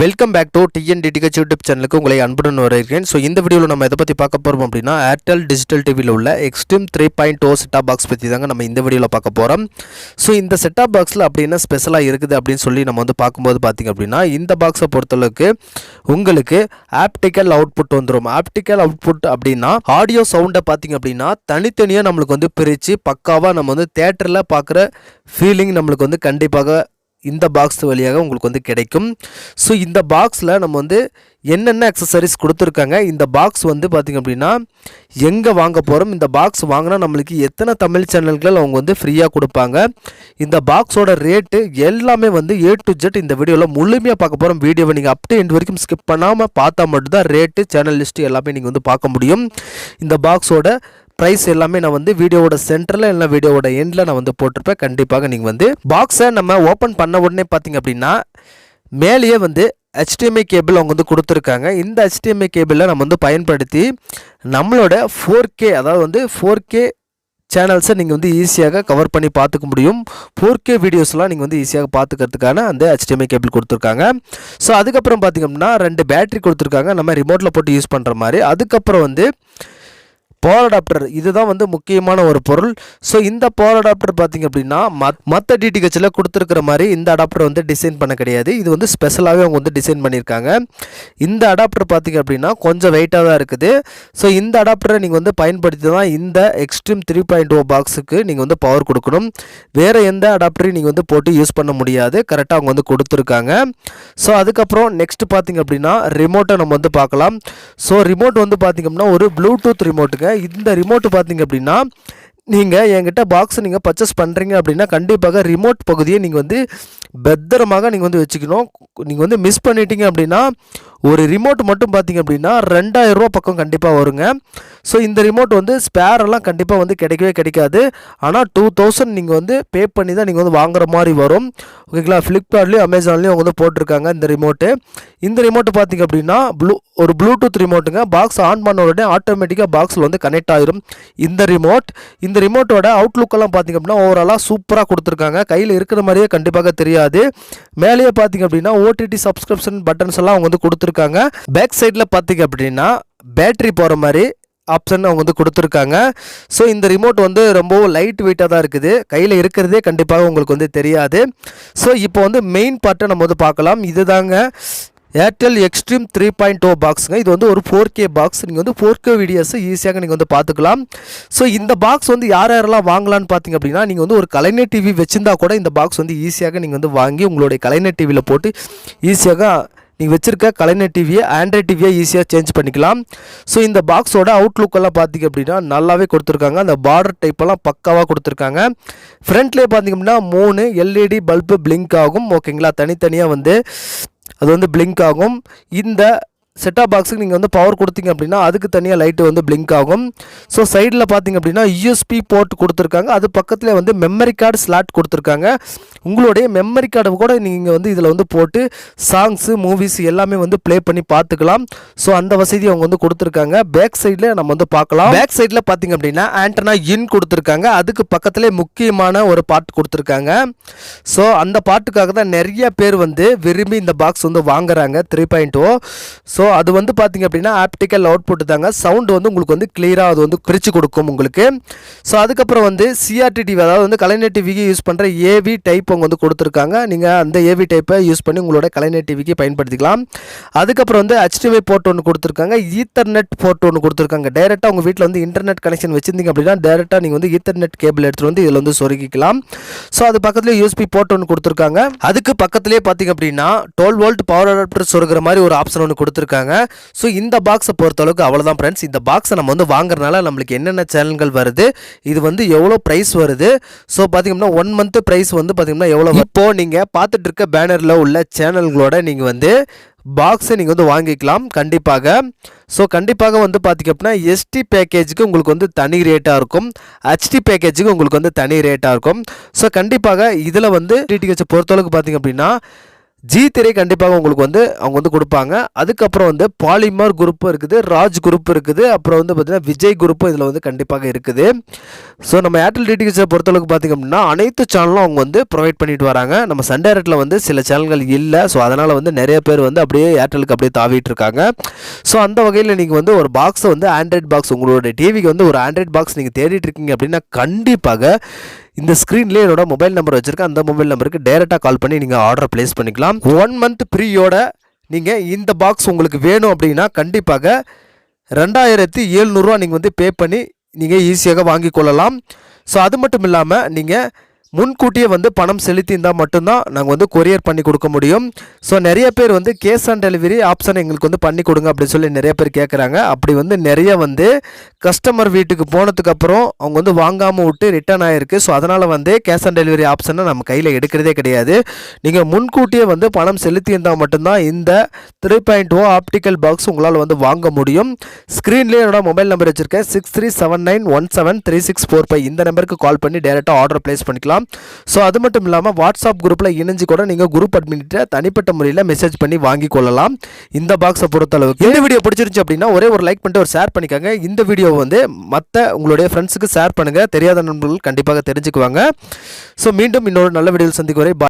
Welcome back to TNDTH YouTube சேனலுக்கு உங்களை அன்புடன் வரவேற்கிறேன். ஸோ இந்த வீடியோவில் நம்ம எதை பற்றி பார்க்க போகிறோம் அப்படின்னா ஏர்டெல் டிஜிட்டல் டிவியில் உள்ள Xstream three point o set top box பற்றி தாங்க நம்ம இந்த வீடியோவில் பார்க்க போகிறோம் ஸோ இந்த செட்டாப் பாக்ஸில் அப்படி என்ன ஸ்பெஷலாக இருக்குது அப்படின்னு சொல்லி நம்ம வந்து பார்க்கும்போது பார்த்திங்க அப்படின்னா இந்த பாக்ஸை பொறுத்தளவுக்கு உங்களுக்கு ஆப்டிக்கல் அவுட்புட் வந்துடும் ஆப்டிக்கல் அவுட்புட் அப்படின்னா ஆடியோ சவுண்டை பார்த்திங்க அப்படின்னா தனித்தனியாக நம்மளுக்கு வந்து பிரித்து பக்காவாக நம்ம வந்து தேட்டரில் பார்க்குற ஃபீலிங் நம்மளுக்கு வந்து கண்டிப்பாக இந்த பாக்ஸ் வழியாக உங்களுக்கு வந்து கிடைக்கும். ஸோ இந்த பாக்ஸில் நம்ம வந்து என்னென்ன அக்சசரிஸ் கொடுத்துருக்காங்க? இந்த பாக்ஸ் வந்து பார்த்திங்க அப்படின்னா எங்கே வாங்க போகிறோம் இந்த பாக்ஸ் வாங்கினா நம்மளுக்கு எத்தனை தமிழ் சேனல்கள் அவங்க வந்து ஃப்ரீயாக கொடுப்பாங்க? இந்த பாக்ஸோட ரேட்டு எல்லாமே வந்து ஏ டு ஜெட் இந்த வீடியோவில் முழுமையாக பார்க்க போகிறோம் வீடியோவை நீங்கள் அப்டே எண்ட் வரைக்கும் ஸ்கிப் பண்ணாமல் பார்த்தா மட்டும்தான் ரேட்டு சேனல் லிஸ்ட்டு எல்லாமே நீங்கள் வந்து பார்க்க முடியும். இந்த பாக்ஸோட ப்ரைஸ் எல்லாமே நான் வந்து வீடியோவோட சென்டரில் இல்லை வீடியோவோட எண்டில் நான் வந்து போட்டிருப்பேன். கண்டிப்பாக நீங்கள் வந்து பாக்ஸை நம்ம ஓப்பன் பண்ண உடனே பார்த்தீங்க அப்படின்னா மேலேயே வந்து ஹெச்டிஎம்ஐ கேபிள் அவங்க வந்து கொடுத்துருக்காங்க. இந்த ஹெச்டிஎம்ஐ கேபிளை நம்ம வந்து பயன்படுத்தி நம்மளோட ஃபோர் கே அதாவது வந்து ஃபோர் கே சேனல்ஸை நீங்கள் வந்து ஈஸியாக கவர் பண்ணி பார்த்துக்க முடியும். ஃபோர் கே வீடியோஸ்லாம் நீங்கள் வந்து ஈஸியாக பார்த்துக்கிறதுக்கான அந்த ஹெச்டிஎம்ஐ கேபிள் கொடுத்துருக்காங்க. ஸோ அதுக்கப்புறம் பார்த்திங்கன்னா அப்படின்னா ரெண்டு பேட்டரி கொடுத்துருக்காங்க. நம்ம ரிமோட்டில் போட்டு யூஸ் பண்ணுற மாதிரி. அதுக்கப்புறம் வந்து பவர் அடாப்டர் இதுதான் வந்து முக்கியமான ஒரு பொருள். ஸோ இந்த பவர் அடாப்டர் பார்த்தீங்க அப்படின்னா மத் மற்ற டிடிஹெச்சில் கொடுத்துருக்கிற மாதிரி இந்த அடாப்டர் வந்து டிசைன் பண்ண கிடையாது. இது வந்து ஸ்பெஷலாகவே அவங்க வந்து டிசைன் பண்ணியிருக்காங்க. இந்த அடாப்டர் பார்த்தீங்க அப்படின்னா கொஞ்சம் வெயிட்டாக தான் இருக்குது. ஸோ இந்த அடாப்டரை நீங்கள் வந்து பயன்படுத்தி தான் இந்த எக்ஸ்ட்ரீம் த்ரீ பாயிண்ட் ஓ பாக்ஸுக்கு நீங்கள் வந்து பவர் கொடுக்கணும். வேறு எந்த அடாப்டரையும் நீங்கள் வந்து போட்டு யூஸ் பண்ண முடியாது. கரெக்டாக அவங்க வந்து கொடுத்துருக்காங்க. ஸோ அதுக்கப்புறம் நெக்ஸ்ட் பார்த்தீங்க அப்படின்னா ரிமோட்டை நம்ம வந்து பார்க்கலாம். ஸோ ரிமோட் வந்து பார்த்திங்க அப்படின்னா ஒரு ப்ளூடூத் ரிமோட்டுங்க இந்த ரிமோட் பார்த்தீங்க அப்படின்னா நீங்கள் என்கிட்ட பாக்ஸ் நீங்கள் பர்ச்சேஸ் பண்ணுறீங்க அப்படின்னா கண்டிப்பாக ரிமோட் பகுதியை நீங்கள் வந்து பத்திரமாக நீங்கள் வந்து வச்சுக்கணும். நீங்கள் வந்து மிஸ் பண்ணிட்டீங்க அப்படின்னா ஒரு ரிமோட் மட்டும் பார்த்தீங்க அப்படின்னா ரெண்டாயிரம் ரூபா பக்கம் கண்டிப்பாக வருங்க. ஸோ இந்த ரிமோட் வந்து ஸ்பேரெல்லாம் கண்டிப்பாக வந்து கிடைக்கவே கிடைக்காது. ஆனால் டூ தௌசண்ட் நீங்கள் வந்து பே பண்ணி தான் நீங்கள் வந்து வாங்குற மாதிரி வரும். ஓகேங்களா ஃப்ளிப்கார்ட்லேயும் அமேசான்லேயும் அவங்க வந்து போட்டிருக்காங்க இந்த ரிமோட்டு இந்த ரிமோட்டு பார்த்தீங்க அப்படின்னா ப்ளூ ஒரு ப்ளூடூத் ரிமோட்டுங்க பாக்ஸ் ஆன் பண்ண உடனே ஆட்டோமேட்டிக்காக பாக்ஸில் வந்து கனெக்ட் ஆயிரும். இந்த ரிமோட் இந்த ரிமோட்டோட அவுட்லுக்கெல்லாம் பார்த்தீங்க அப்படின்னா ஓவராலாக சூப்பராக கொடுத்துருக்காங்க. கையில் இருக்கிற மாதிரியே கண்டிப்பாக தெரியாது. மேலேயே பார்த்தீங்க அப்படின்னா ஓடிடி சப்ஸ்கிரிப்ஷன் பட்டன்ஸ் எல்லாம் அவங்க வந்து கொடுத்துருக்காங்க. பேக் சைடில் பார்த்தீங்க அப்படின்னா பேட்டரி போகிற மாதிரி ஆப்ஷன் அவங்க வந்து கொடுத்துருக்காங்க. ஸோ இந்த ரிமோட் வந்து ரொம்பவும் லைட் வெயிட்டாக தான் இருக்குது. கையில் இருக்கிறதே கண்டிப்பாக உங்களுக்கு வந்து தெரியாது. ஸோ இப்போ வந்து மெயின் பார்ட்டை நம்ம வந்து பார்க்கலாம். இதுதாங்க Airtel Xstream three point o பாக்ஸுங்க இது வந்து ஒரு ஃபோர் கே பாக்ஸ் நீங்கள் வந்து ஃபோர் கே வீடியோஸை ஈஸியாக நீங்கள் வந்து பார்த்துக்கலாம். ஸோ இந்த பாக்ஸ் வந்து யார் யாரெல்லாம் வாங்கலான்னு பார்த்தீங்க அப்படின்னா நீங்கள் வந்து ஒரு கலைஞர் டிவி வச்சுருந்தா கூட இந்த பாக்ஸ் வந்து ஈஸியாக நீங்கள் வந்து வாங்கி உங்களுடைய கலைஞர் டிவியில் போட்டு ஈஸியாக நீங்கள் வச்சுருக்க கலைஞர் டிவியை ஆண்ட்ராய்ட் டிவியை ஈஸியாக சேஞ்ச் பண்ணிக்கலாம். ஸோ இந்த பாக்ஸோட அவுட்லுக்கெல்லாம் பார்த்தீங்க அப்படின்னா நல்லாவே கொடுத்துருக்காங்க. அந்த பார்டர் டைப்பெல்லாம் பக்காவாக கொடுத்துருக்காங்க. ஃப்ரண்ட்லேயே பார்த்தீங்க அப்படின்னா மூணு எல்இடி பல்பு பிளிங்க் ஆகும். ஓகேங்களா தனித்தனியாக வந்து அது வந்து பிளிங்க் ஆகும். இந்த செட்டாப் பாக்ஸுக்கு நீங்கள் வந்து பவர் கொடுத்தீங்க அப்படின்னா அதுக்கு தனியாக லைட்டு வந்து பிளிங்க் ஆகும். ஸோ சைடில் பார்த்தீங்க அப்படின்னா யூஎஸ்பி போர்ட் கொடுத்துருக்காங்க. அது பக்கத்தில் வந்து மெமரி கார்டு ஸ்லாட் கொடுத்துருக்காங்க. உங்களுடைய மெமரி கார்டை கூட நீங்கள் வந்து இதில் வந்து போட்டு சாங்ஸு மூவிஸ் எல்லாமே வந்து ப்ளே பண்ணி பார்த்துக்கலாம். ஸோ அந்த வசதி அவங்க வந்து கொடுத்துருக்காங்க. பேக் சைடில் நம்ம வந்து பார்க்கலாம். பேக் சைடில் பார்த்தீங்க அப்படின்னா ஆண்டனா இன் கொடுத்துருக்காங்க. அதுக்கு பக்கத்தில் முக்கியமான ஒரு பாட்டு கொடுத்துருக்காங்க. ஸோ அந்த பாட்டுக்காக தான் நிறைய பேர் வந்து விரும்பி இந்த பாக்ஸ் வந்து வாங்குறாங்க. Three point o so so அது வந்து பார்த்தீங்க அப்படின்னா ஆப்டிக்கல் அவுட்புட் தாங்க. சவுண்டு வந்து உங்களுக்கு வந்து கிளியராக அது வந்து பிரித்து கொடுக்கும் உங்களுக்கு. ஸோ அதுக்கப்புறம் வந்து சிஆர்டி டிவி அதாவது வந்து கலைஞர் டிவிக்கு யூஸ் பண்ணுற ஏவி டைப் அவங்க வந்து கொடுத்துருக்காங்க. நீங்கள் அந்த ஏவி டைப்பை யூஸ் பண்ணி உங்களோட கலைஞர் டிவிக்கு பயன்படுத்திக்கலாம். அதுக்கப்புறம் வந்து ஹெச்டிவை போர்ட் ஒன்று கொடுத்துருக்காங்க. ஈத்தர்நெட் போர்ட் ஒன்று கொடுத்துருக்காங்க. டேரெக்டாக உங்கள் வீட்டில் வந்து இன்டர்நெட் கனெக்ஷன் வச்சிருந்தீங்க அப்படின்னா டேரெக்டாக நீங்கள் வந்து ஈத்தர்நெட் கேபிள் எடுத்துகிட்டு வந்து இதில் வந்து சொருகிக்கலாம். ஸோ அது பக்கத்துலேயே யூஎஸ்பி போர்ட் ஒன்று கொடுத்துருக்காங்க. அதுக்கு பக்கத்துலேயே பார்த்தீங்க அப்படின்னா டுவெல் வோல்ட் பவர் அடாப்டர் சொருகிற மாதிரி ஒரு ஆப்ஷன் ஒன்று கொடுத்துருக்காங்க. ஸோ இந்த பாக்ஸை பொறுத்தளவுக்கு அவ்வளோதான் ஃப்ரெண்ட்ஸ் இந்த பாக்ஸை நம்ம வந்து வாங்குறதுனால நம்மளுக்கு என்னென்ன சேனல்கள் வருது இது வந்து எவ்வளோ ப்ரைஸ் வருது? ஸோ பார்த்தீங்கன்னா ஒன் மந்த் ப்ரைஸ் வந்து பார்த்தீங்கன்னா எவ்வளோ இப்போ நீங்கள் பார்த்துட்டு இருக்க பேனரில் உள்ள சேனல்களோட நீங்கள் வந்து பாக்ஸை நீங்கள் வந்து வாங்கிக்கலாம் கண்டிப்பாக. ஸோ கண்டிப்பாக வந்து பார்த்திங்க அப்படின்னா எஸ்டி பேக்கேஜுக்கு உங்களுக்கு வந்து தனி ரேட்டாக இருக்கும். ஹெச்டி பேக்கேஜுக்கு உங்களுக்கு வந்து தனி ரேட்டாக இருக்கும். ஸோ கண்டிப்பாக இதில் வந்து டிடிஹெச் பொறுத்தளவுக்கு பார்த்திங்க அப்படின்னா ஜி திரை கண்டிப்பாக உங்களுக்கு வந்து அவங்க வந்து கொடுப்பாங்க. அதுக்கப்புறம் வந்து பாலிமர் குரூப்பும் இருக்குது ராஜ் குரூப் இருக்குது அப்புறம் வந்து பார்த்திங்கன்னா விஜய் குரூப்பும் இதில் வந்து கண்டிப்பாக இருக்குது. ஸோ நம்ம ஏர்டெல் டிடிஹெச்சை பொறுத்தளவுக்கு பார்த்திங்க அப்படின்னா அனைத்து சேனலும் அவங்க வந்து ப்ரொவைட் பண்ணிட்டு வராங்க. நம்ம சண்டே ரேட்டில் வந்து சில சேனல்கள் இல்லை. ஸோ அதனால் வந்து நிறைய பேர் வந்து அப்படியே ஏர்டெலுக்கு அப்படியே தாவிட்டு இருக்காங்க. ஸோ அந்த வகையில் நீங்கள் வந்து ஒரு பாக்ஸை வந்து ஆண்ட்ராய்ட் பாக்ஸ் உங்களோட டிவிக்கு வந்து ஒரு ஆண்ட்ராய்ட் பாக்ஸ் நீங்கள் தேடிட்டு இருக்கீங்க அப்படின்னா கண்டிப்பாக இந்த ஸ்க்ரீன்லேயே என்னோட மொபைல் நம்பர் வச்சுருக்கேன். அந்த மொபைல் நம்பருக்கு டேரெக்டாக கால் பண்ணி நீங்கள் ஆர்டர் ப்ளேஸ் பண்ணிக்கலாம். ஒன் மந்த் ஃப்ரீயோட நீங்கள் இந்த பாக்ஸ் உங்களுக்கு வேணும் அப்படின்னா கண்டிப்பாக ரெண்டாயிரத்தி ஏழ்நூறுரூவா நீங்கள் வந்து பே பண்ணி நீங்கள் ஈஸியாக வாங்கி கொள்ளலாம். ஸோ அது மட்டும் இல்லாமல் நீங்கள் முன்கூட்டியே வந்து பணம் செலுத்தியிருந்தால் மட்டும்தான் நாங்கள் வந்து கொரியர் பண்ணி கொடுக்க முடியும். ஸோ நிறைய பேர் வந்து கேஷ் ஆன் டெலிவரி ஆப்ஷன் எங்களுக்கு வந்து பண்ணி கொடுங்க அப்படின்னு சொல்லி நிறைய பேர் கேட்குறாங்க அப்படி வந்து நிறைய வந்து கஸ்டமர் வீட்டுக்கு போனதுக்கப்புறம் அவங்க வந்து வாங்காமல் விட்டு ரிட்டர்ன் ஆகிருக்கு ஸோ அதனால் வந்து கேஷ் ஆன் டெலிவரி ஆப்ஷனை நம்ம கையில் எடுக்கிறதே கிடையாது. நீங்கள் முன்கூட்டியே வந்து பணம் செலுத்தியிருந்தால் மட்டும்தான் இந்த three point o optical box உங்களால் வந்து வாங்க முடியும். ஸ்க்ரீன்லேயே என்னோட மொபைல் நம்பர் வச்சுருக்கேன். Six three seven nine one seven three six four five இந்த நம்பருக்கு கால் பண்ணி டேரெக்டாக ஆர்டர் ப்ளேஸ் பண்ணிக்கலாம். ஸோ அது மட்டும் இல்லாமல் வாட்ஸ்அப் குரூப்பில் இணைஞ்சு கூட நீங்கள் குரூப் அட்மின்கிட்ட தனிப்பட்ட முறையில் மெசேஜ் பண்ணி வாங்கி கொள்ளலாம். இந்த பாக்ஸை பொறுத்தளவுக்கு இந்த வீடியோ பிடிச்சிருந்துச்சு அப்படின்னா ஒரே ஒரு லைக் பண்ணிட்டு ஒரு ஷேர் பண்ணிக்கோங்க. இந்த வீடியோ வந்து மற்ற உங்களுடைய ஃப்ரெண்ட்ஸுக்கு ஷேர் பண்ணுங்கள் தெரியாத நண்பர்கள் கண்டிப்பாக தெரிஞ்சுக்குவாங்க. ஸோ மீண்டும் இன்னொரு நல்ல வீடியோவில் சந்திக்கும் வரை.